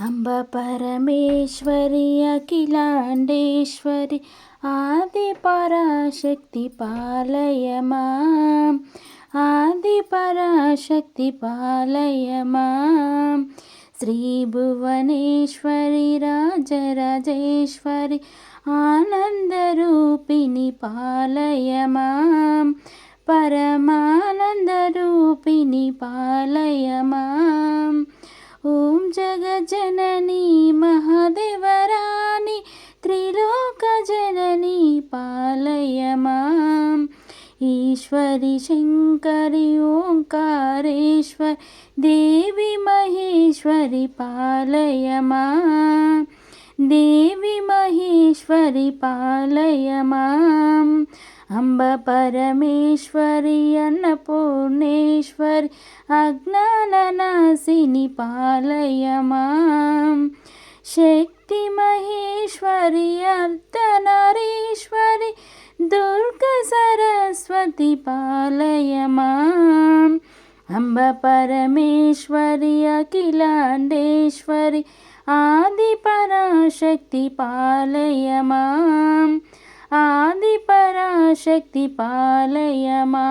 అంబ పరమేశ్వరి అఖిలాండేశ్వరి ఆది పరాశక్తి పాలయమా. ఆది పరాశక్తి పాలయమా. శ్రీ భువనేశ్వరి రాజరాజేశ్వరి ఆనందరూపిణి పాలయమా. పరమానందరూపిణి పాలయమా. జగజనని మహాదేవరాణి త్రిలోకజనని పాలయమా. ఈశ్వరి శంకరి ఓంకారేశ్వరి దేవి మహేశ్వరి పాలయమా. దేవి మహేశ్వరి పాలయమా. అంబ పరమేశ్వరి అన్న పూర్ణేశ్వరి అజ్ఞాననాశిని పాలయమా శక్తి మహేశ్వరి అర్ధనరీశ్వరి దుర్గ సరస్వతి పాలయమా అంబ పరమేశ్వరి అఖిలాండేశ్వరి ఆది పరాశక్తి పాలయమా ఆది పరాశక్తి పాలయమా.